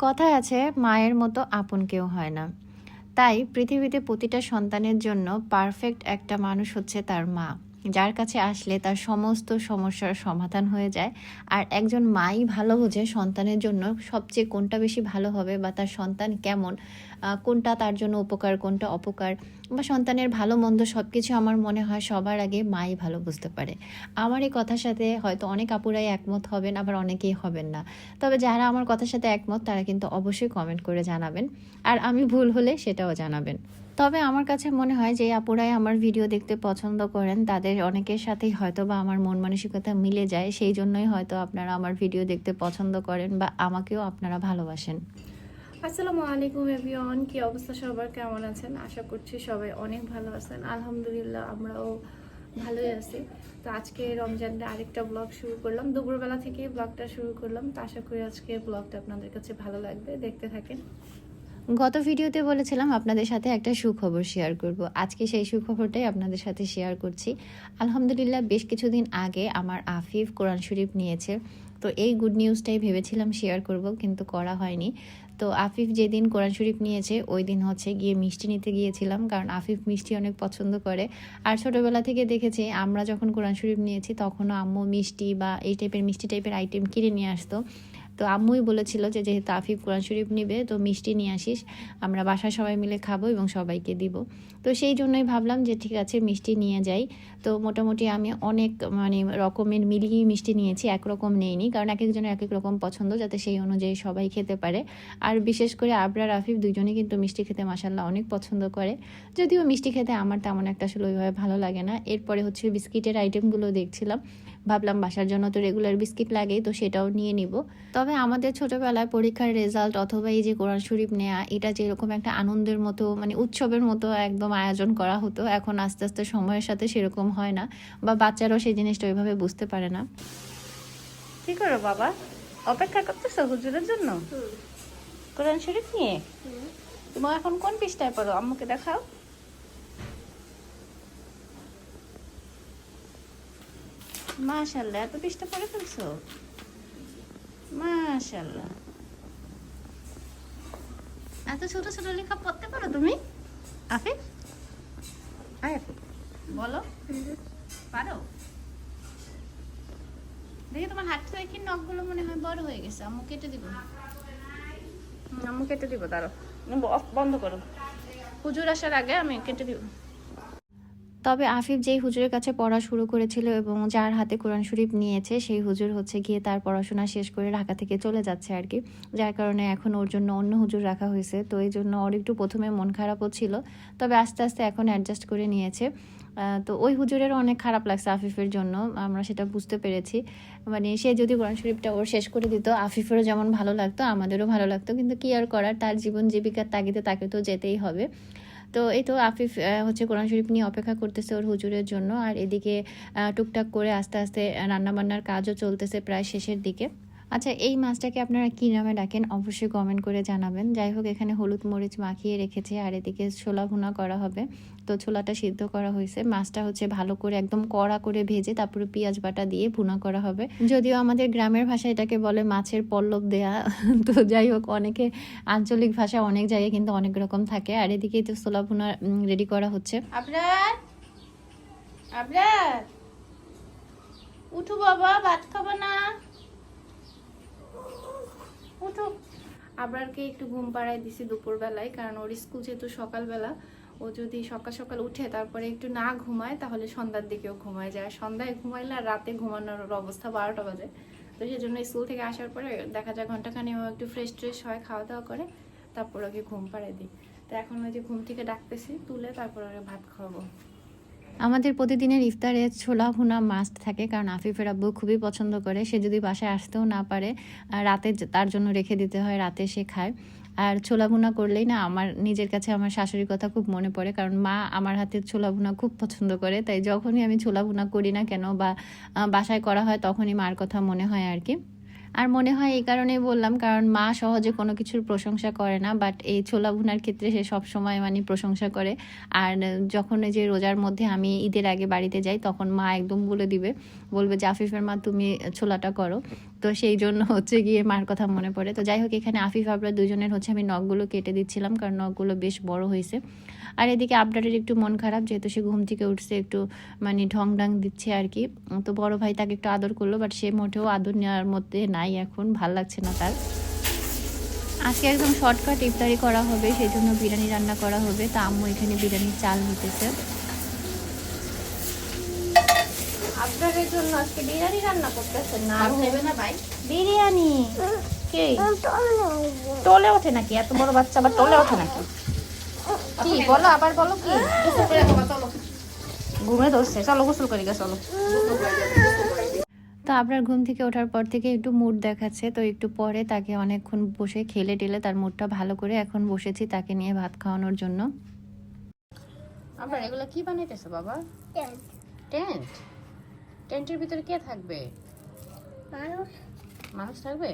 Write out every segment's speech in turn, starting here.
কথায় আছে, মায়ের মতো আপন কেউ হয় না। তাই পৃথিবীতে প্রতিটা সন্তানের জন্য পারফেক্ট একটা মানুষ হচ্ছে তার মা। যার কাছে আসলে তার সমস্ত সমস্যার সমাধান হয়ে যায়। আর একজন মাই ভালো বোঝে সন্তানের জন্য সবচেয়ে কোনটা বেশি ভালো হবে বা তার সন্তান কেমন কোনটা তার জন্য উপকার, কোনটা অপকার বা সন্তানের ভালো মন্দ সব কিছু আমার মনে হয় সবার আগে মাই ভালো বুঝতে পারে। আমার এই কথার সাথে হয়তো অনেক আপুরাই একমত হবেন, আবার অনেকেই হবেন না। তবে যারা আমার কথার সাথে একমত তারা কিন্তু অবশ্যই কমেন্ট করে জানাবেন। আর আমি ভুল হলে সেটাও জানাবেন। তবে আমার কাছে মনে হয় যে আপুরাই আমার ভিডিও দেখতে পছন্দ করেন, তাদের অনেকের সাথেই হয়তো বা আমার মন মানসিকতা মিলে যায়, সেই জন্যই হয়তো আপনারা আমার ভিডিও দেখতে পছন্দ করেন বা আমাকেও আপনারা ভালোবাসেন। আসসালামু আলাইকুম এভরিওয়ান কি অবস্থা সবার? কেমন আছেন? আশা করছি সবাই অনেক ভালো আছেন। আলহামদুলিল্লাহ, আমরাও ভালোই আছি। তো আজকে রমজানের আরেকটা ব্লগ শুরু করলাম। দুপুরবেলা থেকে ব্লগটা শুরু করলাম। তো আশা করি আজকে ব্লগটা আপনাদের কাছে ভালো লাগবে। দেখতে থাকেন। গত ভিডিওতে বলেছিলাম আপনাদের সাথে একটা সুখবর শেয়ার করব। আজকে সেই সুখবরটাই আপনাদের সাথে শেয়ার করছি। আলহামদুলিল্লাহ, বেশ কিছুদিন আগে আমার আফিফ কোরআন শরীফ নিয়েছে। তো এই গুড নিউজটাই ভেবেছিলাম শেয়ার করব, কিন্তু করা হয়নি। তো আফিফ যেদিন কোরআন শরীফ নিয়েছে, ওই দিন হচ্ছে গিয়ে মিষ্টি নিতে গিয়েছিলাম, কারণ আফিফ মিষ্টি অনেক পছন্দ করে। আর ছোটোবেলা থেকে দেখেছি, আমরা যখন কোরআন শরীফ নিয়েছি, তখনও আম্মু মিষ্টি বা এই টাইপের মিষ্টি টাইপের আইটেম কিনে নিয়ে আসতো। তো আম্মুই বলেছিল যে যেহেতু আফিফ কোরআন শরীফ নিবে, তো মিষ্টি নিয়ে আসিস। আমরা বাসায় সবাই মিলে খাব এবং সবাইকে দিব। তো সেই জন্যই ভাবলাম যে ঠিক আছে, মিষ্টি নিয়ে যাই। তো মোটামুটি আমি অনেক মানে রকমের মিলিয়ে মিষ্টি নিয়েছি, একরকম নেইনি। কারণ এক একজনের এক এক রকম পছন্দ যাতে সেই অনুযায়ী সবাই খেতে পারে। আর বিশেষ করে আবরার, আফিফ দুজনেই কিন্তু মিষ্টি খেতে মাসাল্লাহ অনেক পছন্দ করে। যদিও মিষ্টি খেতে আমার তেমন একটা আসলে ওইভাবে ভালো লাগে না। এরপরে হচ্ছে বিস্কিটের আইটেমগুলো দেখছিলাম। ভাবলাম বাসার জন্য তো রেগুলার বিস্কিট লাগে তো সেটাও নিয়ে নিব। তবে আমাদের ছোটবেলায় পরীক্ষার রেজাল্ট অথবা এই যে কোরআন শরীফ নেওয়া এটা যেরকম একটা আনন্দের মতো মানে উৎসবের মতো একদম আয়োজন করা হতো এখন আস্তে আস্তে সময়ের সাথে সেরকম হয় না বা বাচ্চারাও সেই জিনিসটা ওইভাবে বুঝতে পারে না। কি করো বাবা? অপেক্ষা করতেছো হুজুরের জন্য? কোরআন শরীফ নিয়ে? তুমি এখন কোন পৃষ্ঠায় পড়ো? আম্মুকে দেখাও। মাশাল্লাহ এত পৃষ্ঠা পড়ে ফেলছো? মাশাল্লাহ এত ছোট ছোট লেখা পড়তে পারো তুমি? আফিফ? আয় বলো। পারো? দেখি তোমার হাত থেকে নখগুলো মনে হয় বড় হয়ে গেছে। আম্মু কেটে দিব। আম্মু কেটে দিব তারও বন্ধ করো। পুজোর আসার আগে আমি কেটে দিব। তবে আফিফ যেই হুজুরের কাছে পড়া শুরু করেছিল এবং যার হাতে কোরআন শরীফ নিয়েছে, সেই হুজুর হচ্ছে গিয়ে তার পড়াশোনা শেষ করে ঢাকা থেকে চলে যাচ্ছে আর কি। যার কারণে এখন ওর জন্য অন্য হুজুর রাখা হয়েছে। তো এই জন্য ওর একটু প্রথমে মন খারাপও ছিল, তবে আস্তে আস্তে এখন অ্যাডজাস্ট করে নিয়েছে। তো ওই হুজুরেরও অনেক খারাপ লাগছে আফিফের জন্য, আমরা সেটা বুঝতে পেরেছি। মানে সে যদি কোরআন শরীফটা ওর শেষ করে দিত, আফিফেরও যেমন ভালো লাগতো, আমাদেরও ভালো লাগতো, কিন্তু কি আর করার? তার জীবন জীবিকার তাগিদে তাকে তো যেতেই হবে। তো এই তো আফিফ হচ্ছে কোরআন শরীফ নিয়ে অপেক্ষা করতেছে ওর হুজুরের জন্য। আর এদিকে টুকটাক করে আস্তে আস্তে রান্নাবান্নার কাজও চলতেছে প্রায় শেষের দিকে। আচ্ছা এই মাছটাকে আপনারা কী নামে ডাকেন? অবশ্যই কমেন্ট করে জানাবেন। যাই হোক, এখানে হলুদ মরিচ মাখিয়ে রেখেছে, আর এদিকে ছোলা ভুনা করা হবে। তো ছোলাটা সিদ্ধ করা হয়েছে। মাছটা হচ্ছে ভালো করে একদম কড়া করে ভেজে তারপরে পেঁয়াজ বাটা দিয়ে ভুনা করা হবে। যদিও আমাদের গ্রামের ভাষায় এটাকে বলে মাছের পল্লব দেয়া। তো যাই হোক, অনেকে আঞ্চলিক ভাষা অনেক জায়গায় কিন্তু অনেক রকম থাকে। আর এদিকেই তো ছোলা ভুনা রেডি করা হচ্ছে। আবরার! আবরার! উঠো বাবা, ভাত খাব না। উঠো আবরারকে একটু ঘুম পাড়ায় দিছি দুপুরবেলায়, কারণ ওর স্কুল যেহেতু সকালবেলা, ও যদি সকাল সকাল উঠে তারপরে একটু না ঘুমায়, তাহলে সন্ধ্যার দিকেও ঘুমায় যায়। সন্ধ্যায় ঘুমাইলে আর রাতে ঘুমানোর অবস্থা বারোটা বাজে। তো সেই জন্য স্কুল থেকে আসার পরে দেখা যায় ঘন্টাখানি ও একটু ফ্রেশ ট্রেশ হয় খাওয়া দাওয়া করে, তারপর ওকে ঘুম পাড়ায় দিই। তো এখন ওই যে ঘুম থেকে ডাকতেছি, তুলে তারপর ওকে ভাত খাওয়াবো। আমাদের প্রতিদিনের ইফতারে ছোলা ভুনা মাস্ট থাকে, কারণ আফিফের আব্বু খুবই পছন্দ করে। সে যদি বাসায় আসতেও না পারে রাতে তার জন্য রেখে দিতে হয়, রাতে সে খায়। আর ছোলা ভুনা করলেই না, আমার নিজের কাছে আমার শাশুড়ির কথা খুব মনে পড়ে, কারণ মা আমার হাতের ছোলা ভুনা খুব পছন্দ করে, তাই যখনই আমি ছোলা ভুনা করি না কেন বা বাসায় করা হয় তখনই মার কথা মনে হয় আর কি। আর মনে হয় এই কারণেই বললাম, কারণ মা সহজে কোনো কিছুর প্রশংসা করে না বাট এই ছোলা ভুনার ক্ষেত্রে সে সব সময় মানে প্রশংসা করে। আর যখন যে রোজার মধ্যে আমি ঈদের আগে বাড়িতে যাই, তখন মা একদম বলে দিবে, বলবে যে আফিফের মা, তুমি ছোলাটা করো। তো সেই জন্য হচ্ছে গিয়ে মার কথা মনে পড়ে। তো যাই হোক, এখানে আফিফ, আবরা দুজনের হচ্ছে আমি নখগুলো কেটে দিচ্ছিলাম, কারণ নখগুলো বেশ বড় হয়েছে। আর এদিকে আবরারের একটু মন খারাপ যেহেতু সে ঘুম থেকে উঠছে একটু মানে ঢং ঢং দিচ্ছে আর কি। তো বড় ভাই তাকে একটু আদর করল বাট সে মোটেও আদর নেওয়ার মধ্যে নাই এখন ভালো লাগছে না তার। আজকে একদম শর্টকাট ইফতারি করা হবে সেই জন্য বিরিয়ানি রান্না করা হবে। তা আম্মু এখানে বিরিয়ানির চাল হতেছে আপনাদের জন্য আজকে বিরিয়ানি রান্না করতেছেন না। নেবে না ভাই? বিরিয়ানি? কে? টলে ওঠে নাকি? এত বড় বাচ্চা আবার টলে ওঠে নাকি? কি? বলো আবার বলো কি? ঘুমে ধরছে। চলো গোসল করি গা চলো। তো আপনার ঘুম থেকে ওঠার পর থেকে একটু মুড দেখাচ্ছে তো একটু পরে তাকে অনেকক্ষণ বসে খেলে টেলে তার মুডটা ভালো করে এখন বসেছি তাকে নিয়ে ভাত খাওয়ানোর জন্য। আবার এগুলো কি বানাইতেছো বাবা? টেন্ট টেন্টের ভিতরে কে থাকবে? মানুষ থাকবে?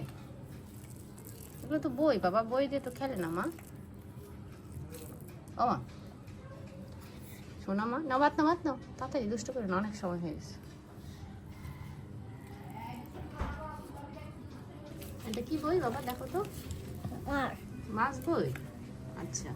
এগুলো তো বই বাবা বই দিয়ে তো খেলে না মা। ও মা শোনা মা না বাত না বাত না তাড়াতাড়ি দুষ্ট করে না অনেক সময় হয়ে গেছে। এটা কি বই বাবা? দেখো তো। মাছ বই? আচ্ছা।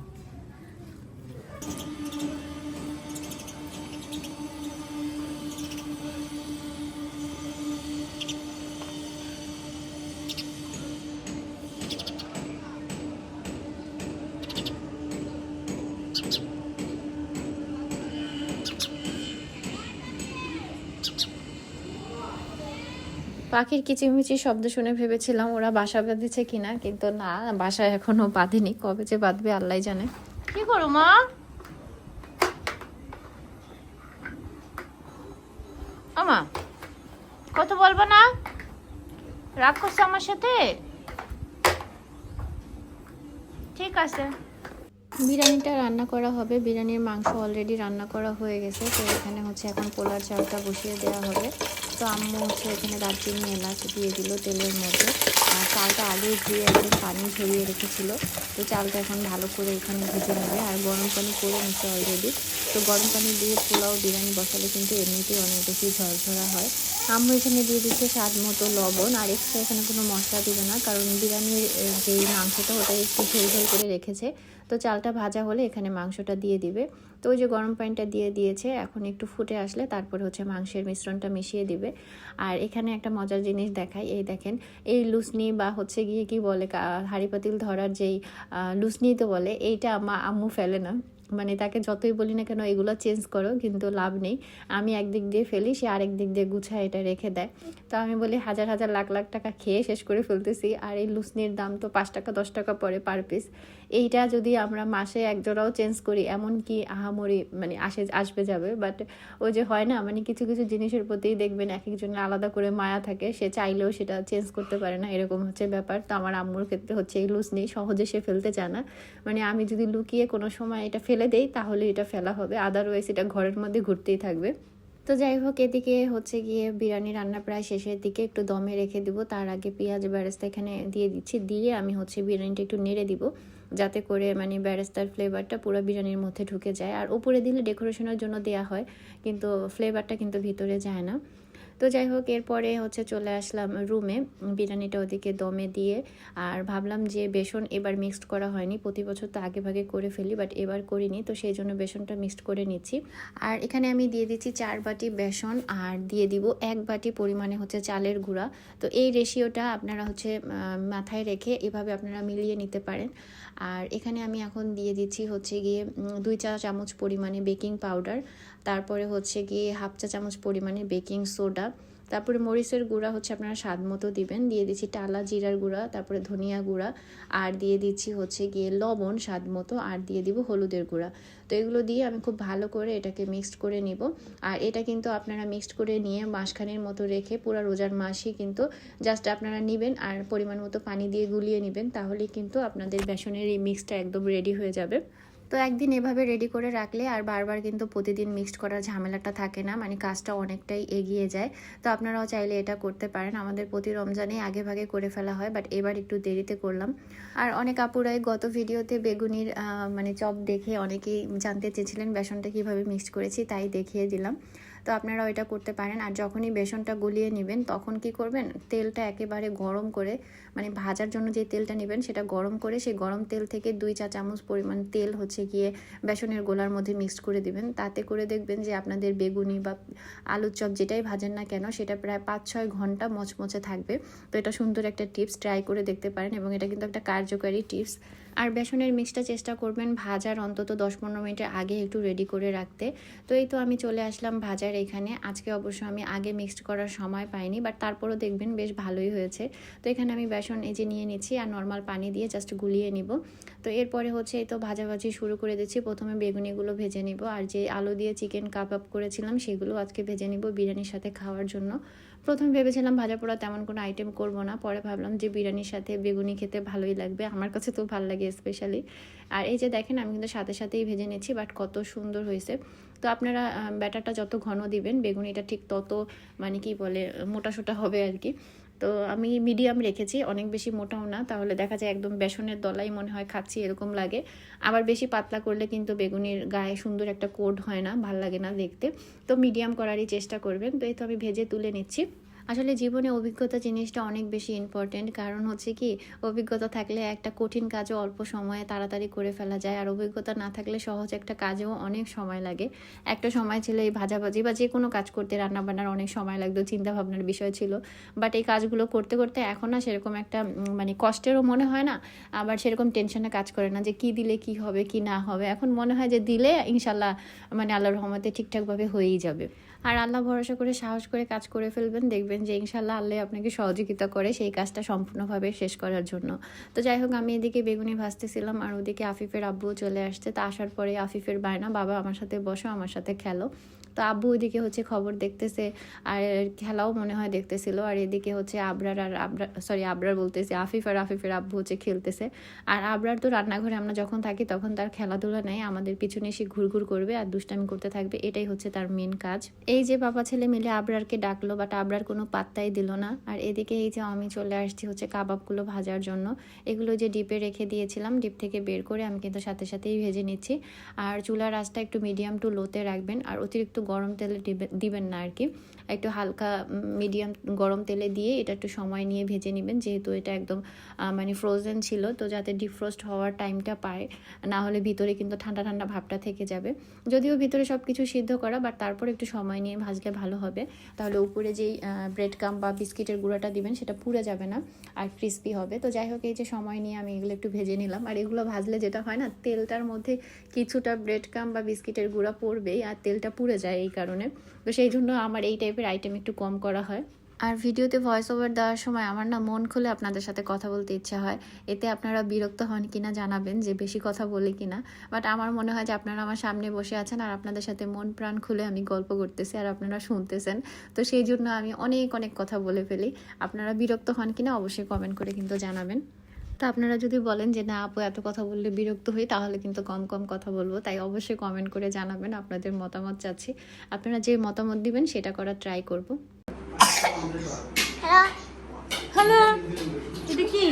পাখির কিচিমিচি শব্দ শুনে ভেবেছিলাম ওরা বাসা বেঁধেছে কিনা কিন্তু না বাসা এখনও বাঁধেনি। কবে যে বাঁধবে আল্লাহ জানে। কি করো মা? আমা কত বলব না? রাগ করছ আমার সাথে? ঠিক আছে। বিরিয়ানিটা রান্না করা হবে। বিরিয়ানির মাংস অলরেডি রান্না করা হয়ে গেছে তো এখানে হচ্ছে এখন পোলার চালটা বসিয়ে দেওয়া হবে। তো আম্মু হচ্ছে এখানে দারচিনি এলাচ দিয়ে দিল তেলের মধ্যে। আর চালটা আগে ধুয়ে একদম পানি ঝরিয়ে রেখেছিল। তো চালটা এখন ভালো করে এখানে ভেজে নেবে। আর গরম পানি করে নিচ্ছে অলরেডি তো গরম পানি দিয়ে পোলাও, বিরিয়ানি বসালে কিন্তু এমনিতেই অনেক বেশি ঝরঝরা হয়। আম্মু এখানে দিয়ে দিচ্ছে স্বাদ মতো লবণ। আর এক্সট্রা এখানে কোনো মশলা দিবে না। কারণ বিরিয়ানির যেই মাংসটা ওটা একটু ঝোল ঝোল করে রেখেছে। তো চালটা ভাজা হলে এখানে মাংসটা দিয়ে দিবে। তো ওই যে গরম পানিটা দিয়ে দিয়েছে, এখন একটু ফুটে আসলে তারপরে হচ্ছে মাংসের মিশ্রণটা মিশিয়ে দিবে। আর এখানে একটা মজার জিনিস দেখাই, এই দেখেন, এই লুসনি বা হচ্ছে গিয়ে কি বলে হাঁড়ি পাতিল ধরার যেই লুসনি তো বলে, এইটা আমা, আম্মু ফেলে না। মানে তাকে যতই বলি না কেন এগুলো চেঞ্জ করো, কিন্তু লাভ নেই। আমি একদিক দিয়ে ফেলি, সে আরেক দিক দিয়ে গুছায় এটা রেখে দেয়। তো আমি বলি, হাজার হাজার লাখ লাখ টাকা খেয়ে শেষ করে ফেলতেছি, আর এই লুসনির দাম তো পাঁচ টাকা, দশ টাকা পরে পার পিস। এইটা যদি আমরা মাসে এক জোড়াও চেঞ্জ করি, এমন কি আহামরি মানে আসে, আসবে যাবে? বাট ওই যে হয় না মানে কিছু কিছু জিনিসের প্রতিই দেখবেন এক একজনের আলাদা করে মায়া থাকে, সে চাইলেও সেটা চেঞ্জ করতে পারে না, এরকম হচ্ছে ব্যাপার। তো আমার আম্মুর ক্ষেত্রে হচ্ছে এই লুজ নেই, সহজে সে ফেলতে চায় না। মানে আমি যদি লুকিয়ে কোনো সময় এটা ফেলে দেই, তাহলে এটা ফেলা হবে। আদারওয়াইজ এটা ঘরের মধ্যে ঘুরতেই থাকবে। তো যাই হোক, এদিকে হচ্ছে গিয়ে বিরিয়ানি রান্না প্রায় শেষের দিকে একটু দমে রেখে দিব। তার আগে পেঁয়াজ ব্যারেস্তা এখানে দিয়ে দিচ্ছি। দিয়ে আমি হচ্ছে বিরিয়ানিটা একটু নেড়ে দিব। যাতে করে মানে ব্যারেস্তার ফ্লেভারটা পুরো বিরিয়ানির মধ্যে ঢুকে যায়। আর উপরে দিলে ডেকোরেশনের জন্য দেয়া হয়, কিন্তু ফ্লেভারটা কিন্তু ভিতরে যায় না। তো যাই হোক, এরপরে হচ্ছে চলে আসলাম রুমে বিরিয়ানিটা ওদিকে দমে দিয়ে, আর ভাবলাম যে বেসন এবার মিক্সড করা হয়নি। প্রতি বছর তো আগে ভাগে করে ফেলি বাট এবার করিনি। তো সেই জন্য বেসনটা মিক্সড করে নিচ্ছি। আর এখানে আমি দিয়ে দিচ্ছি চার বাটি বেসন, আর দিয়ে দিব এক বাটি পরিমাণে হচ্ছে চালের গুঁড়া। তো এই রেশিওটা আপনারা হচ্ছে মাথায় রেখে এভাবে আপনারা মিলিয়ে নিতে পারেন। আর এখানে আমি এখন দিয়ে দিচ্ছি হচ্ছে গিয়ে দুই চা চামচ পরিমাণে বেকিং পাউডার। তারপরে হচ্ছে গিয়ে হাফ চা চামচ পরিমাণে বেকিং সোডা। তারপরে মরিচের গুঁড়া হচ্ছে আপনারা স্বাদ মতো দিবেন। দিয়ে দিচ্ছি টালা জিরার গুঁড়া, তারপরে ধনিয়া গুঁড়া, আর দিয়ে দিচ্ছি হচ্ছে গিয়ে লবণ স্বাদ মতো, আর দিয়ে দিব হলুদের গুঁড়া। তো এগুলো দিয়ে আমি খুব ভালো করে এটাকে মিক্সড করে নিব। আর এটা কিন্তু আপনারা মিক্সড করে নিয়ে মাসখানের মতো রেখে পুরো রোজার মাসই কিন্তু জাস্ট আপনারা নেবেন, আর পরিমাণ মতো পানি দিয়ে গুলিয়ে নেবেন, তাহলেই কিন্তু আপনাদের বেসনের এই মিক্সটা একদম রেডি হয়ে যাবে। তো একদিন এভাবে রেডি করে রাখলে আর বারবার কিন্তু প্রতিদিন মিক্সড করার ঝামেলাটা থাকে না মানে কাজটা অনেকটাই এগিয়ে যায়। তো আপনারাও চাইলে এটা করতে পারেন। আমাদের প্রতি রমজানে আগে ভাগে করে ফেলা হয় বাট এবার একটু দেরিতে করলাম। আর অনেক আপুরাই গত ভিডিওতে বেগুনির মানে চপ দেখে অনেকেই জানতে চেয়েছিলেন, বেসনটা কীভাবে মিক্সড করেছি, তাই দেখিয়ে দিলাম। তো আপনারা ওইটা করতে পারেন। আর যখনই বেসনটা গলিয়ে নেবেন, তখন কি করবেন? তেলটা একেবারে গরম করে মানে ভাজার জন্য যে তেলটা নেবেন, সেটা গরম করে সেই গরম তেল থেকে দুই চা চামচ পরিমাণ তেল হচ্ছে গিয়ে বেসনের গোলার মধ্যে মিক্সড করে দিবেন। তাতে করে দেখবেন যে আপনাদের বেগুনি বা আলুর চপ যেটাই ভাজেন না কেন, সেটা প্রায় পাঁচ ছয় ঘণ্টা মচমচে থাকবে। তো এটা সুন্দর একটা টিপস ট্রাই করে দেখতে পারেন এবং এটা কিন্তু একটা কার্যকারী টিপস। আর বেসনের মিক্সটা চেষ্টা করবেন ভাজার অন্তত দশ পনেরো মিনিটের আগে একটু রেডি করে রাখতে। তো এই তো আমি চলে আসলাম ভাজার এখানে। আজকে অবশ্য আমি আগে মিক্সড করার সময় পাইনি বাট তারপরও দেখবেন বেশ ভালোই হয়েছে। তো এখানে আমি বেসন এই যে নিয়ে নিচ্ছি আর নর্মাল পানি দিয়ে জাস্ট গুলিয়ে নিব। তো এরপরে হচ্ছে এই তো ভাজাভাজি শুরু করে দিচ্ছি। প্রথমে বেগুনিগুলো ভেজে নিব। আর যে আলু দিয়ে চিকেন কাবাব করেছিলাম, সেগুলো আজকে ভেজে নিব বিরিয়ানির সাথে খাওয়ার জন্য। প্রথমে ভেবেছিলাম ভাজা পোড়া তেমন কোনো আইটেম করব না, পরে ভাবলাম যে বিরিয়ানির সাথে বেগুনি খেতে ভালোই লাগবে, আমার কাছে তো ভালো লাগে স্পেশালি আর এই যে দেখেন, আমি কিন্তু সাথে সাথেই ভেজে নিচ্ছি বাট কত সুন্দর হয়েছে। তো আপনারা ব্যাটারটা যত ঘন দিবেন, বেগুনিটা ঠিক তত মানে কি বলে, মোটা সোটা হবে আর কি। তো আমি মিডিয়াম রেখেছি, অনেক বেশি মোটাও না। তাহলে দেখা যায় একদম বেসনের দলাই মনে হয় খাচ্ছি, এরকম লাগে। আবার বেশি পাতলা করলে কিন্তু বেগুনির গায়ে সুন্দর একটা কোড হয় না, ভালো লাগে না দেখতে। তো মিডিয়াম করারই চেষ্টা করবেন। তো এই তো আমি ভেজে তুলে নিচ্ছি। আসলে জীবনে অভিজ্ঞতা জিনিসটা অনেক বেশি ইম্পর্টেন্ট কারণ হচ্ছে কি, অভিজ্ঞতা থাকলে একটা কঠিন কাজও অল্প সময়ে তাড়াতাড়ি করে ফেলা যায়, আর অভিজ্ঞতা না থাকলে সহজ একটা কাজেও অনেক সময় লাগে। একটা সময় ছিল এই ভাজাভাজি বা যে কোনো কাজ করতে রান্নাবান্নার অনেক সময় লাগতো চিন্তা ভাবনার বিষয় ছিল। বাট এই কাজগুলো করতে করতে এখন না সেরকম একটা মানে কষ্টেরও মনে হয় না। আবার সেরকম টেনশনে কাজ করে না যে কি দিলে কি হবে, কি না হবে। এখন মনে হয় যে দিলে ইনশাল্লাহ মানে আল্লাহর রহমতে ঠিকঠাকভাবে হয়েই যাবে। আর আল্লাহ ভরসা করে, সাহস করে কাজ করে ফেলবেন। দেখবেন যে ইনশাল্লাহ আল্লাহ আপনাকে সহযোগিতা করে সেই কাজটা সম্পূর্ণভাবে শেষ করার জন্য। তো যাই হোক, আমি এদিকে বেগুনি ভাসতেছিলাম আর ওদিকে আফিফের আব্বুও চলে আসছে। তা আসার পরে আফিফের বায়না, বাবা, আমার সাথে বসো, আমার সাথে খেলো। তো আব্বু ওইদিকে হচ্ছে খবর দেখতেছে, আর খেলাও মনে হয় দেখতেছিল, আর এদিকে হচ্ছে আবরার আর আবরার সরি আবরার বলতেছে, আফিফ আর আফিফের আব্বু হচ্ছে খেলতেছে। আর আবরার তো রান্নাঘরে আমরা যখন থাকি তখন তার খেলাধুলা নেই, আমাদের পিছনে এসে ঘুরঘুর করবে আর দুষ্টামি করতে থাকবে, এটাই হচ্ছে তার মেন কাজ। এই যে বাবা ছেলে মিলে আবরারকে ডাকলো বাট আবরার কোনো পাত্তাই দিল না। আর এদিকে এই যে আমি চলে আসছি হচ্ছে কাবাবগুলো ভাজার জন্য, এগুলো যে ডিপে রেখে দিয়েছিলাম, ডিপ থেকে বের করে আমি কিন্তু সাথে সাথেই ভেজে নিচ্ছি। আর চুলার আঁচটা একটু মিডিয়াম টু লোতে রাখবেন, আর অতিরিক্ত গরম তেলে দিবে- দিবেন না আর কি একটু হালকা মিডিয়াম গরম তেলে দিয়ে এটা একটু সময় নিয়ে ভেজে নেবেন, যেহেতু এটা একদম মানে ফ্রোজেন ছিল, তো যাতে ডিফ্রোস্ট হওয়ার টাইমটা পায়। না হলে ভিতরে কিন্তু ঠান্ডা ঠান্ডা ভাবটা থেকে যাবে। যদিও ভিতরে সব কিছু সিদ্ধ করা বাট তারপর একটু সময় নিয়ে ভাজলে ভালো হবে। তাহলে উপরে যেই ব্রেড কাম বা বিস্কিটের গুঁড়াটা দিবেন, সেটা পুড়ে যাবে না, আর ক্রিস্পি হবে। তো যাই হোক, এই যে সময় নিয়ে আমি এগুলো একটু ভেজে নিলাম। আর এগুলো ভাজলে যেটা হয় না, তেলটার মধ্যে কিছুটা ব্রেড কাম বা বিস্কিটের গুঁড়া পড়বেই, আর তেলটা পুড়ে যায় এই কারণে। তো সেই জন্য আমার এই টাইপের আইটেম একটু কম করা হয়। আর ভিডিওতে ভয়েস ওভার দেওয়ার সময় আমার না মন খুলে আপনাদের সাথে কথা বলতে ইচ্ছা হয়। এতে আপনারা বিরক্ত হন কিনা জানাবেন যে বেশি কথা বলি কিনা। বাট আমার মনে হয় যে আপনারা আমার সামনে বসে আছেন আর আপনাদের সাথে মন প্রাণ খুলে আমি গল্প করতেছি আর আপনারা শুনতেছেন। তো সেই জন্য আমি অনেক অনেক কথা বলে ফেলি। আপনারা বিরক্ত হন কিনা অবশ্যই কমেন্ট করে কিন্তু জানাবেন। তো আপনারা যদি বলেন যে, না আপু, এত কথা বললে বিরক্ত হই, তাহলে কিন্তু কম কম কথা বলব। তাই অবশ্যই কমেন্ট করে জানাবেন, আপনাদের মতামত চাচ্ছি। আপনারা যে মতামত দিবেন, সেটা করার ট্রাই করব। হ্যালো কি?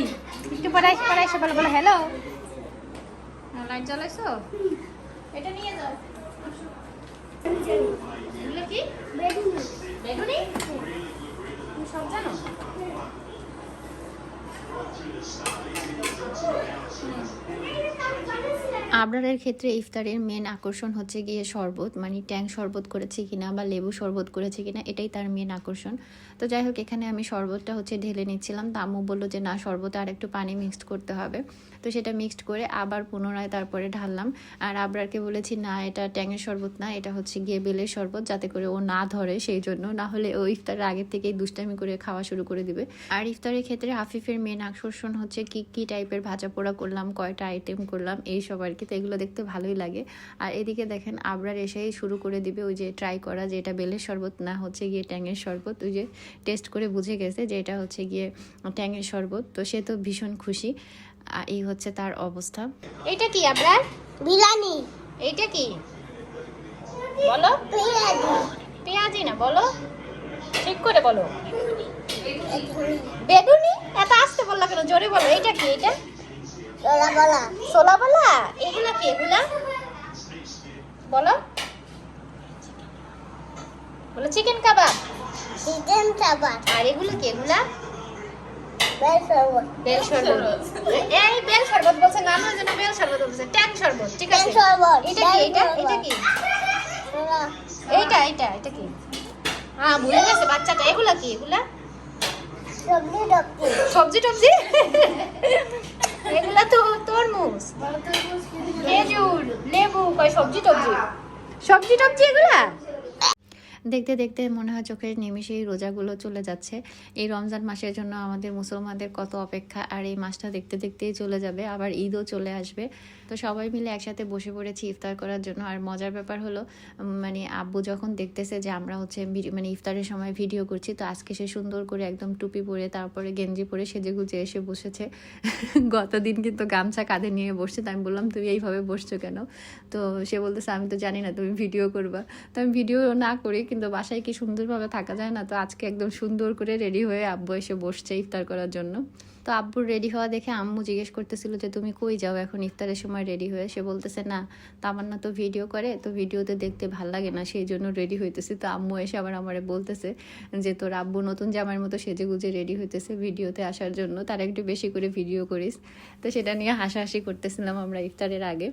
একটু বলো বলো হ্যালো লাইট এটা নিয়ে যাও। কি? বেগুনি? তুমি সব জানো? আবরারের ক্ষেত্রে ইফতারের মেন আকর্ষণ হচ্ছে গিয়ে শরবত মানে ট্যাং শরবত করেছে কিনা বা লেবু শরবত করেছে কিনা, এটাই তার মেন আকর্ষণ। তো যাই হোক, এখানে আমি শরবতটা হচ্ছে ঢেলে নিচ্ছিলাম। তা আম্মু বলল যে, না, শরবতে আর একটু পানি মিক্সড করতে হবে। তো সেটা মিক্সড করে আবার পুনরায় তারপরে ঢাললাম। আর আবরারকে বলেছি, না, এটা ট্যাঙের শরবত না, এটা হচ্ছে গিয়ে বেলের শরবত, যাতে করে ও না ধরে সেই জন্য। না হলে ও ইফতারের আগের থেকেই দুষ্টামি করে খাওয়া শুরু করে দিবে। আর ইফতারের ক্ষেত্রে হাফিফের মেন আকর্ষণ হচ্ছে কি কি টাইপের ভাজা পোড়া করলাম, কয়টা আইটেম করলাম, এই সব আর কি তো এগুলো দেখতে ভালোই লাগে। আর এদিকে দেখেন, আবরার এসেই শুরু করে দিবে ওই যে ট্রাই করা যে এটা বেলের শরবত না হচ্ছে গিয়ে ট্যাঙের শরবত। ওই যে টেস্ট করে বুঝে গেছে যে এটা হচ্ছে গিয়ে ট্যাঙের শরবত। তো সে তো ভীষণ খুশি। এই হচ্ছে তার অবস্থা। এটা কি আপনার? বিরিয়ানি এইটা কি? বলো। পেঁয়াজি। না বলো। ঠিক করে বলো। বেগুনি। এত আসতে বললা কেন? জোরে বলো এইটা কি এটা? বলা বলা ছোলা এগুলা কি এগুলা? বলো। বলো চিকেন কাবাব। চিকেন চাপাত আর এগুলো কি এগুলা? বেল শরবত। এই বেল শরবত বলছে না না যেন বেল শরবত বলছে। ট্যাং শরবত ঠিক আছে। এটা কি এটা এটা কি? এইটা এইটা এটা কি? হ্যাঁ ভুলে গেছে বাচ্চাটা। এগুলা কি এগুলা? সবজি সবজি টবজি? এগুলা তো তরমুজ। খেজুর লেবু কয় সবজি টবজি? সবজি টবজি এগুলা? দেখতে দেখতে মনে হয় চোখের নিমিষেই রোজাগুলো চলে যাচ্ছে। এই রমজান মাসের জন্য আমাদের মুসলমানদের কত অপেক্ষা, আর এই মাসটা দেখতে দেখতেই চলে যাবে, আবার ঈদও চলে আসবে। তো সবাই মিলে একসাথে বসে পড়েছি ইফতার করার জন্য। আর মজার ব্যাপার হলো মানে আব্বু যখন দেখতেছে যে আমরা হচ্ছে মানে ইফতারের সময় ভিডিও করছি, তো আজকে সে সুন্দর করে একদম টুপি পরে, তারপরে গেঞ্জি পরে সেজে গুজে এসে বসেছে। গতদিন কিন্তু গামছা কাঁধে নিয়ে বসছে, তো আমি বললাম, তুমি এইভাবে বসছো কেন? তো সে বলতেছে, আমি তো জানি না তুমি ভিডিও করবা। তো আমি ভিডিও না করি কিন্তু বাসায় কি সুন্দরভাবে থাকা যায় না? তো আজকে একদম সুন্দর করে রেডি হয়ে আব্বু এসে বসছে ইফতার করার জন্য। তো আব্বুর রেডি হওয়া দেখে আম্মু জিজ্ঞেস করতেছিল যে, তুমি কই যাও এখন ইফতারের সময় রেডি হয়ে? সে বলতেছে, না, তামান্না তো ভিডিও করে, তো ভিডিওতে দেখতে ভালো লাগে না সেই জন্য রেডি হইতেছি। তো আম্মু এসে আবার আমারে বলতেছে যে, তোর আব্বু নতুন জামার মতো সেজে গুজে রেডি হইতেছে ভিডিওতে আসার জন্য, তার একটু বেশি করে ভিডিও করিস। তো সেটা নিয়ে হাসাহাসি করতেছিলাম আমরা ইফতারের আগে।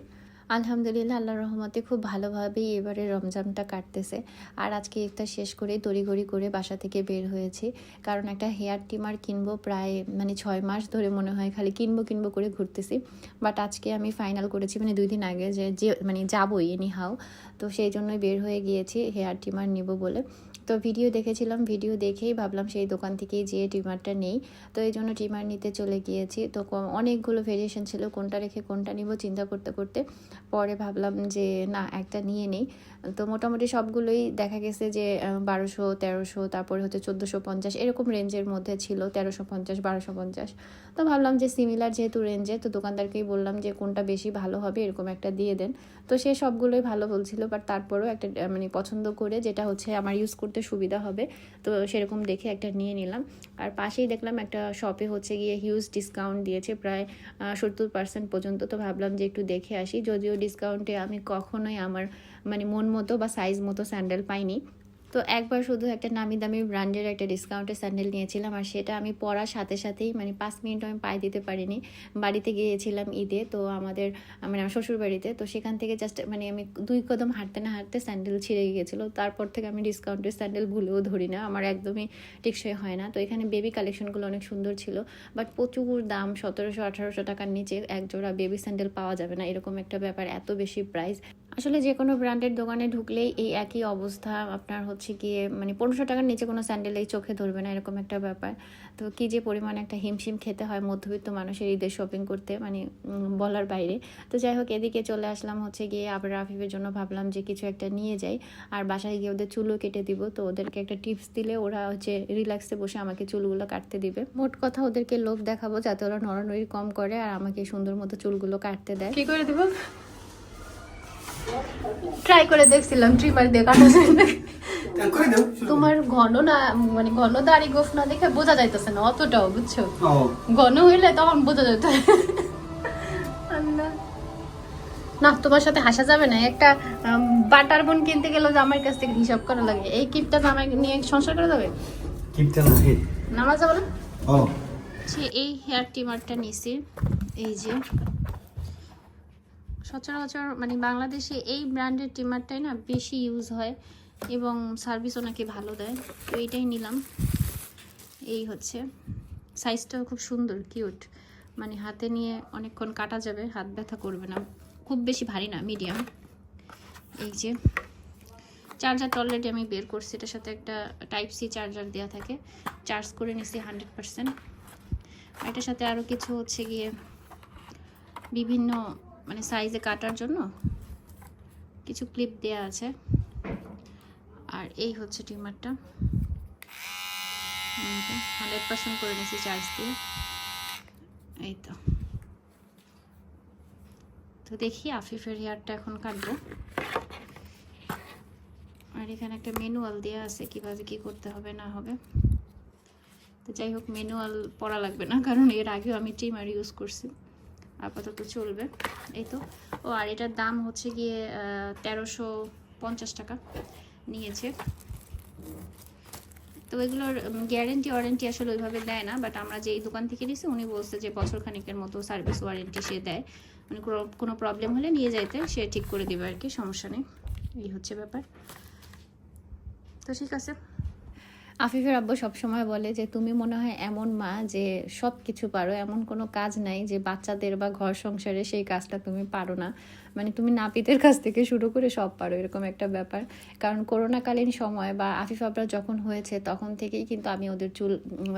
আলহামদুলিল্লাহ, আল্লাহর রহমতে খুব ভালোভাবেই এবারে রমজানটা কাটতেছে। আর আজকে ইফতার শেষ করে তড়িঘড়ি করে বাসা থেকে বের হয়েছি। কারণ একটা হেয়ার টিমার কিনবো প্রায় মানে ছয় মাস ধরে মনে হয় খালি কিনবো কিনবো করে ঘুরতেছি। বাট আজকে আমি ফাইনাল করেছি মানে দুই দিন আগে যে যে মানে যাবোই এনি হাও তো সেই জন্যই বের হয়ে গিয়েছি, হেয়ার টিমার নিব বলে। তো ভিডিও দেখেছিলাম, ভিডিও দেখেই ভাবলাম সেই দোকান থেকেই যেয়ে ট্রিমারটা নেই। তো এই জন্য ট্রিমার নিতে চলে গিয়েছি। তো অনেকগুলো ভেরিয়েশন ছিল, কোনটা রেখে কোনটা নিব চিন্তা করতে করতে। পরে ভাবলাম যে না, একটা নিয়ে নেই। তো মোটামুটি সবগুলোই দেখা গেছে যে বারোশো, তেরোশো, তারপরে হচ্ছে চোদ্দোশো পঞ্চাশ, এরকম রেঞ্জের মধ্যে ছিল, তেরোশো পঞ্চাশ, বারোশো পঞ্চাশ। তো ভাবলাম যে সিমিলার যেহেতু রেঞ্জে তো দোকানদারকেই বললাম যে কোনটা বেশি ভালো হবে, এরকম একটা দিয়ে দেন। তো সে সবগুলোই ভালো বলছিল বাট তারপরেও একটা মানে পছন্দ করে, যেটা হচ্ছে আমার ইউজ করতে সুবিধা হবে। তো সেরকম দেখে একটা নিয়ে নিলাম। আর পাশেই দেখলাম একটা শপে হচ্ছে গিয়ে হিউজ ডিসকাউন্ট দিয়েছে প্রায় সত্তর পার্সেন্ট পর্যন্ত। তো ভাবলাম যে একটু দেখে আসি। যদিও ডিসকাউন্টে আমি কখনোই আমার মানে মন মতো বা সাইজ মতো স্যান্ডেল পাইনি। তো একবার শুধু একটা নামি দামি ব্র্যান্ডের একটা ডিসকাউন্টের স্যান্ডেল নিয়েছিলাম আর সেটা আমি পরার সাথে সাথেই মানে পাঁচ মিনিট আমি পায়ে দিতে পারিনি। বাড়িতে গিয়েছিলাম ঈদে, তো আমাদের মানে আমার শ্বশুর বাড়িতে তো সেখান থেকে জাস্ট মানে আমি দুই কদম হাঁটতে না হাঁটতে স্যান্ডেল ছিঁড়ে গিয়েছিল। তারপর থেকে আমি ডিসকাউন্টের স্যান্ডেল ভুলেও ধরি না, আমার একদমই টেকসই হয় না। তো এখানে বেবি কালেকশনগুলো অনেক সুন্দর ছিল বাট প্রচুর দাম, সতেরোশো আঠারোশো টাকার নিচে এক জোড়া বেবি স্যান্ডেল পাওয়া যাবে না, এরকম একটা ব্যাপার, এত বেশি প্রাইস আসলে যে কোনো ব্র্যান্ডের দোকানে ঢুকলেই এই একই অবস্থা, আপনার হচ্ছে গিয়ে মানে পনেরোশো টাকার নিচে কোনো স্যান্ডেল এই চোখে ধরবে না, এরকম একটা ব্যাপার। তো কি যে পরিমাণ একটা হিমশিম খেতে হয় মধ্যবিত্ত মানুষের ঈদের শপিং করতে মানে বলার বাইরে। তো যাই হোক, এদিকে চলে আসলাম হচ্ছে গিয়ে আবার রাফিফের জন্য ভাবলাম যে কিছু একটা নিয়ে যাই। আর বাসায় গিয়ে ওদের চুলও কেটে দিব, তো ওদেরকে একটা টিপস দিলে ওরা হচ্ছে রিল্যাক্সে বসে আমাকে চুলগুলো কাটতে দিবে। মোট কথা ওদেরকে লোভ দেখাবো যাতে ওরা নড়ানড়ি কম করে আর আমাকে সুন্দর মতো চুলগুলো কাটতে দেয়। কি করে দিব? ট্রাই করে দেখছিলাম ট্রিমার দিয়ে কাটার জন্য তোমার ঘন না মানে ঘন দাড়ি গোফ না দেখে বোঝা যাইতেছে না অতটাও বুঝছ? ঘন হইলে তখন বোঝা যেত। না তোমার সাথে হাসা যাবে না একটা বাটার বোন কিনতে গেলেও যে আমার কাছ থেকে হিসাব করা লাগে এই কিপটা আমাকে নিয়ে সংসার করা যাবে? কিপটা না হে। নামাজ যাবে না ও। এই হেয়ার ট্রিমারটা নিছি এই যে। সচরাচর মানে বাংলাদেশে এই ব্র্যান্ডের ট্রিমারটাই না বেশি ইউজ হয় এবং সার্ভিসও নাকি ভালো দেয়। তো এইটাই নিলাম। এই হচ্ছে। সাইজটাও খুব সুন্দর কিউট মানে হাতে নিয়ে অনেকক্ষণ কাটা যাবে, হাত ব্যথা করবে না। খুব বেশি ভারী না মিডিয়াম এই যে চার্জারটা অলরেডি আমি বের করছি। এটার সাথে একটা টাইপ সি চার্জার দেওয়া থাকে। চার্জ করে নিছি হান্ড্রেড পার্সেন্ট এটার সাথে আরও কিছু হচ্ছে গিয়ে বিভিন্ন মানে সাইজে কাটার জন্য কিছু ক্লিপ দেয়া আছে। আর এই হচ্ছে টিউমারটা হান্ড্রেড পার্সেন্ট করে নিয়েছি চার্জ দিয়ে। এই তো। তো দেখি আফিফের হেয়ারটা এখন কাটবো। আর এখানে একটা ম্যানুয়াল দেওয়া আছে, কীভাবে কি করতে হবে, না হবে। তো যাই হোক ম্যানুয়াল পড়া লাগবে না, কারণ এর আগেও আমি ট্রিমার ইউজ করছি। আপাতত চলবে। এই তো। ও, আর এটার দাম হচ্ছে গিয়ে তেরোশো পঞ্চাশ টাকা নিয়েছে। তো এগুলোর গ্যারেন্টি ওয়ারেন্টি আসলে ওইভাবে দেয় না বাট আমরা যেই দোকান থেকে নিয়েছি উনি বলছে যে বছর খানিকের মতো সার্ভিস ওয়ারেন্টি সে দেয়। মানে কোনো- কোনো প্রবলেম হলে নিয়ে যাইতে, সে ঠিক করে দেবে আর কি, সমস্যা নেই। এই হচ্ছে ব্যাপার। তো ঠিক আছে। আফিফের আব্বু সবসময় বলে যে, তুমি মনে হয় এমন মা যে সব কিছু পারো, এমন কোনো কাজ নাই যে বাচ্চাদের বা ঘর সংসারে সেই কাজটা তুমি পারো না। মানে তুমি নাপিতের কাছ থেকে শুরু করে সব পারো, এরকম একটা ব্যাপার। কারণ করোনাকালীন সময় বা আফিফ আবরা যখন হয়েছে, তখন থেকেই কিন্তু আমি ওদের চুল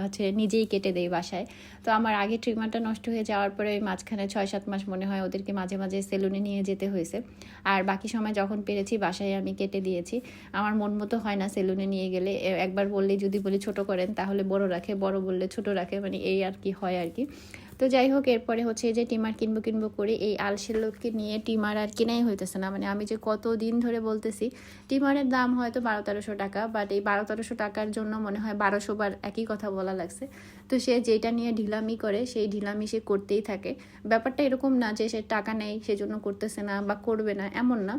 হচ্ছে নিজেই কেটে দেই বাসায়। তো আমার আগে ট্রিমারটা নষ্ট হয়ে যাওয়ার পরে ওই মাঝখানে ছয় সাত মাস মনে হয় ওদেরকে মাঝে মাঝে সেলুনে নিয়ে যেতে হয়েছে। আর বাকি সময় যখন পেরেছি, বাসায় আমি কেটে দিয়েছি। আমার মন মতো হয় না সেলুনে নিয়ে গেলে। একবার বললেই যদি বলি ছোট করেন, তাহলে বড় রাখে, বড় বললে ছোট রাখে মানে এই আর কি হয় আর কি। তো যাই হোক, এরপরে হচ্ছে যে টিমার কিনবো কিনবো করে এই আলসের লোককে নিয়ে টিমার আর কেনাই হইতেছে না। মানে আমি যে কত দিন ধরে বলতেছি টিমারের দাম হয়তো বারো তেরোশো টাকা বাট এই বারো তেরোশো টাকার জন্য মনে হয় বারোশো বার একই কথা বলা লাগছে। তো সে যেটা নিয়ে ঢিলামি করে, সেই ঢিলামি সে করতেই থাকে। ব্যাপারটা এরকম না যে সে টাকা নেই, সেজন্য করতেছে না বা করবে না, এমন না।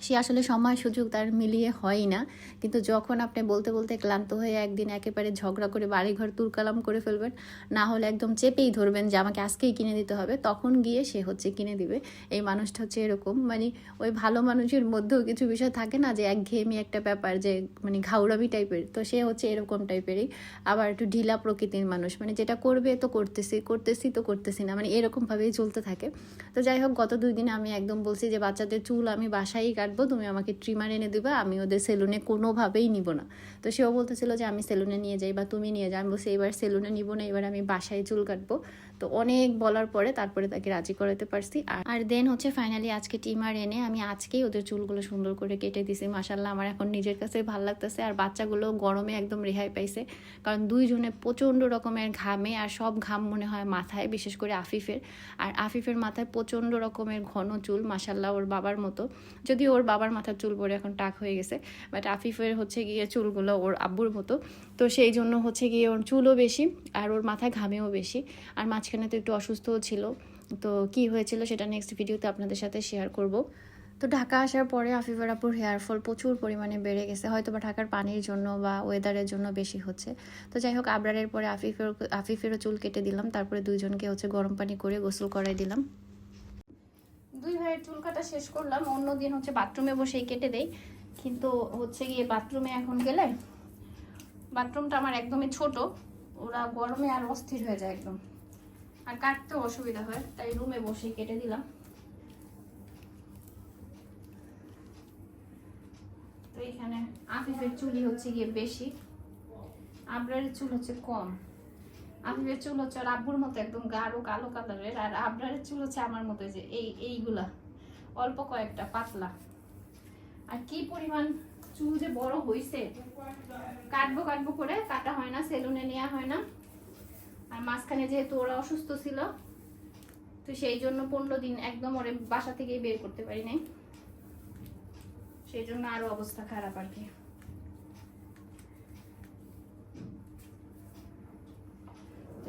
সে আসলে সময় সুযোগ তার মিলিয়ে হয় না। কিন্তু যখন আপনি বলতে বলতে ক্লান্ত হয়ে একদিন একেবারে ঝগড়া করে বাড়িঘর তুলকালাম করে ফেলবেন, না হলে একদম চেপেই ধরবেন যে আমাকে আজকেই কিনে দিতে হবে। তখন গিয়ে সে হচ্ছে কিনে দিবে। এই মানুষটা হচ্ছে এরকম। মানে ওই ভালো মানুষের মধ্যেও কিছু বিষয় থাকে না যে একঘেয়েমি একটা ব্যাপার যে মানে ঘাউড়ামি টাইপের। তো সে হচ্ছে এরকম টাইপেরই। আবার একটু ঢিলা প্রকৃতির মানুষ। মানে যেটা করবে তো করতেছি করতেছি তো করতেছি না। মানে এরকমভাবেই চলতে থাকে। তো যাই হোক, গত দুই দিন আমি একদম বলছি যে বাচ্চাদের চুল আমি বাসায় কাটবো তুমি আমাকে ট্রিমার এনে দিবা, আমি ওদের সেলুনে কোনোভাবেই নিব না। তো সেও বলতেছিল যে, আমি সেলুনে নিয়ে যাই বা তুমি নিয়ে যাও। আমি বলছি এবার সেলুনে নিব না, এবার আমি বাসায় চুল কাটবো। তো অনেক বলার পরে তারপরে তাকে রাজি করাতে পারছি। আর দেন হচ্ছে ফাইনালি আজকে টিমার এনে আমি আজকেই ওদের চুলগুলো সুন্দর করে কেটে দিছি। মাসাল্লাহ আমার এখন নিজের কাছে ভালো লাগতেছে। আর বাচ্চাগুলো গরমে একদম রেহাই পাইছে। কারণ দুইজনে প্রচণ্ড রকমের ঘামে, আর সব ঘাম মনে হয় মাথায়, বিশেষ করে আফিফের। আর আফিফের মাথায় প্রচণ্ড রকমের ঘন চুল মাসাল্লাহ ওর বাবার মতো। যদি ওর বাবার মাথার চুল পরে এখন টাক হয়ে গেছে বাট আফিফের হচ্ছে গিয়ে চুলগুলো ওর আব্বুর মতো। তো সেই জন্য হচ্ছে গিয়ে ওর চুলও বেশি আর ওর মাথায় ঘামেও বেশি। আর মাঝখানে তো একটু অসুস্থও ছিল। তো কি হয়েছিল সেটা নেক্সট ভিডিওতে আপনাদের সাথে শেয়ার করব। তো ঢাকা আসার পরে আফিফের আপুর হেয়ার ফল প্রচুর পরিমাণে বেড়ে গেছে। হয়তো বা ঢাকার পানির জন্য বা ওয়েদারের জন্য বেশি হচ্ছে। তো যাই হোক, আবরারের পরে আফিফের, আফিফেরও চুল কেটে দিলাম। তারপরে দুইজনকে হচ্ছে গরম পানি করে গোসল করাই দিলাম। দুই ভাইয়ের চুল কাটা শেষ করলাম। অন্য দিন হচ্ছে বাথরুমে বসেই কেটে দেই। কিন্তু হচ্ছে গিয়ে বাথরুমে এখন গেলে বাথরুমটা আমার একদমই ছোট। ওরা গরমে আর অস্থির হয়ে যায় একদম। আর কাটতেও অসুবিধা হয়, তাই রুমে বসেই কেটে দিলাম। তো এখানে আফিফের চুলই হচ্ছে গিয়ে বেশি। আবরারের চুল হচ্ছে কম। আফিফের চুল হচ্ছে আর আব্বুর মতো একদম গাঢ় কালো কালারের, আর আবরারের চুল হচ্ছে আমার মতো যে এই, এইগুলা, অল্প কয়েকটা, পাতলা। আর কি পরিমাণ চুল যে বড় হইছে, কাটবো কাটবো করে কাটা হয় না, সেলুনে নেওয়া হয় না। আর মাঝখানে যেহেতু ওরা অসুস্থ ছিল, তো সেই জন্য পনেরো দিন একদম ওরে বাসা থেকেই বের করতে পারি নাই। সেই জন্য আরও অবস্থা খারাপ আর কি।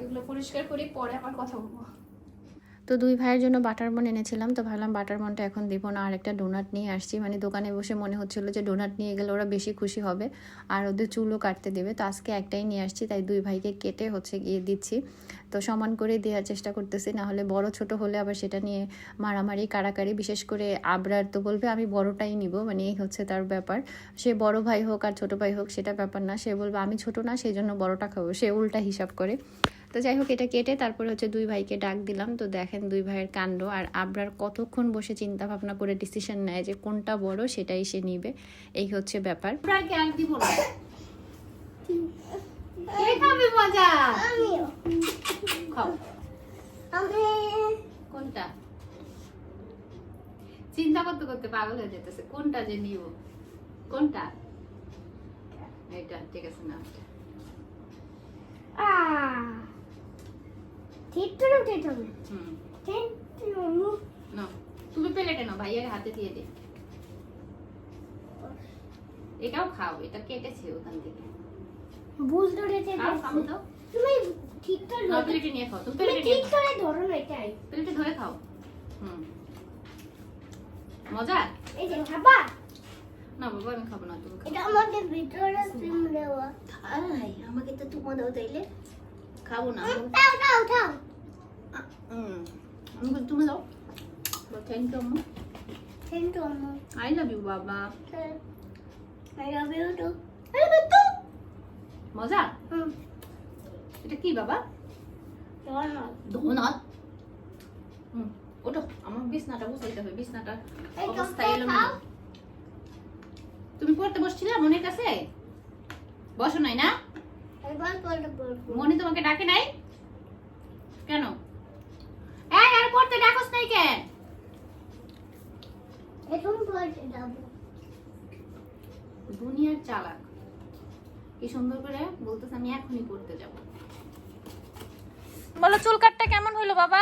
এগুলো পরিষ্কার করি, পরে আবার কথা বলব। তো দুই ভাইয়ের জন্য বাটার মন এনেছিলাম, তো ভাবলাম বাটার মনটা এখন দিব না, আর একটা ডোনাট নিয়ে আসছি। মানে দোকানে বসে মনে হচ্ছিল যে ডোনাট নিয়ে গেলে ওরা বেশি খুশি হবে, আর ওদের চুলও কাটতে দেবে। তো আজকে একটাই নিয়ে আসছি, তাই দুই ভাইকে কেটে হচ্ছে গিয়ে দিচ্ছি। তো সমান করে দেওয়ার চেষ্টা করতেছি, না হলে বড় ছোট হলে আবার সেটা নিয়ে মারামারি, কাড়াকাড়ি, বিশেষ করে আবরার তো বলবে আমি বড়টাই নিব মানে এই হচ্ছে তার ব্যাপার। সে বড় ভাই হোক আর ছোট ভাই হোক, সেটা ব্যাপার না। সে বলবে, আমি ছোট না সেই জন্য বড়টা খাব। সে উল্টা হিসাব করে। তো যাই হোক এটা কেটে তারপরে হচ্ছে দুই ভাইকে ডাক দিলাম। তো দেখেন দুই ভাইয়ের কাণ্ড আর আবরার কতক্ষণ বসে চিন্তা ভাবনা করে ডিসিশন নেয় যে কোনটা বড় সেটাই সে নিবে। এই হচ্ছে ব্যাপার। মজা? খাও। কোনটা? চিন্তা করতে করতে পাগল হয়ে যেতেছে। কোনটা যে নিব? কোনটা? এটা ঠিক আছে না আহ। ঠিক তো ঠিক তো হুম। ঠিক তো না ভাইয়ার হাতে দিয়ে দে। এটাও খাও এটা কেটেছে ওখান থেকে। বুঝ ধরেছে খাও খাও তো। তুমি ঠিক করে নাও প্লেটে নিয়ে খাও তুমি তুমি প্লেটে ঠিক করে ধরো না এটাই। প্লেটে ধরে খাও। হুম। মজা? এই যে খাবা? না বাবা আমি খাব না তুমি এটা আমাদের ভিতরে সিম দেওয়া। আই আমাকে তো তুমি দাও তাইলে। খাব না। দাও দাও দাও। হুম আমাকে তুমি দাও। থ্যাংক ইউ আম্মু। থ্যাংক ইউ আম্মু। আই লাভ ইউ বাবা। I love you too I love you too মজা? হুম। এটা কি বাবা? ডোনাট হুম ওটা আমার বিছনাটা বসাইতে হবে বিছনাটা অবস্থা এলো তুমি পড়তে বসছিলে মনের কাছে? বসো নাই না? মনি তোমাকে ডাকে নাই? কেন? এই আর পড়তে ডাকস নাই কেন? এখন পরে যাব। দুনিয়ার চালাক। কি সুন্দর করে বলতেছে আমি এখনই পড়তে যাব। বলো চুল কাটটা কেমন হলো বাবা?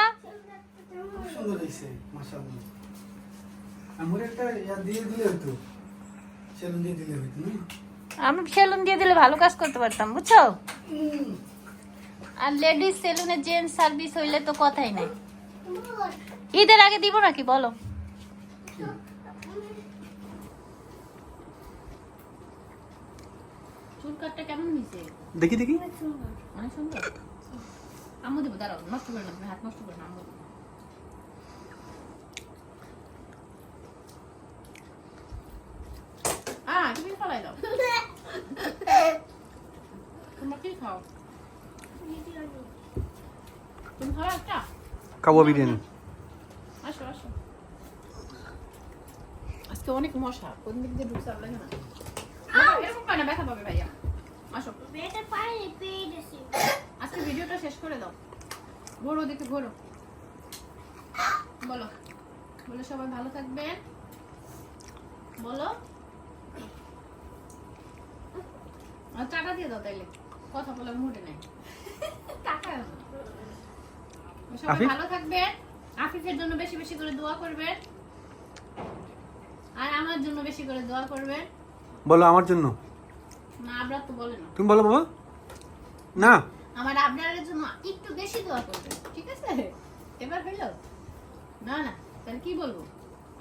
খুব সুন্দর হয়েছে মাশাআল্লাহ। আমার একটা ইয়া দিয়ে দিলে হতো সেলুন দিয়ে দিলে হতো না? আমি সেলুন দিয়ে দিলে ভালো কাজ করতে পারতাম বুঝছ? আর লেডিস সেলুনে জেন্টস সার্ভিস হইলে তো কথাই নাই। ঈদের আগে দিব নাকি বলো? চুল কেমন হয়েছে দেখি দেখি। অনেক সুন্দর। আম্মু দেবো দাঁড়াও নষ্ট করে না হাত নষ্ট করে না আম্মু দেবো। তুমি ফলাই দাও। তোমরা খাও? তুমি খাও একটা? কাবুয়া বিরিয়ানি। আসো আসো। আজকে অনেক মশা কোন দিক দিয়ে ঢুকছে লাগে না এরকম পায় না ব্যথা পাবে ভাইয়া। আসো। বেটা পানি পেয়ে গেছি। আজকে ভিডিওটা শেষ করে দাও। ঘোরো দেখে ঘোরো। বলো। বলো সবাই ভালো থাকবেন। বলো আর টাকা দিয়ে দাও তাইলে। কথা বলার মুডে নাই। টাকা সবাই ভালো থাকবেন। আফিফের জন্য বেশি বেশি করে দোয়া করবেন। আর আমার জন্য বেশি করে দোয়া করবেন। বলো আমার জন্য। না তো বলে না। তুমি বলো বাবা। না। আমার আবরারের জন্য একটু বেশি দোয়া করবেন ঠিক আছে? এবার হইল? না না তাহলে কি বলব?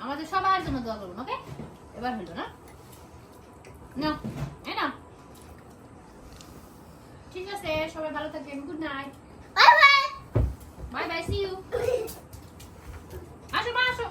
আমাদের সবার জন্য দোয়া করবেন ওকে? এবার হইল না? না না ঠিক আছে সবাই ভালো থাকবেন good night bye bye bye bye see you আসো মা আসো।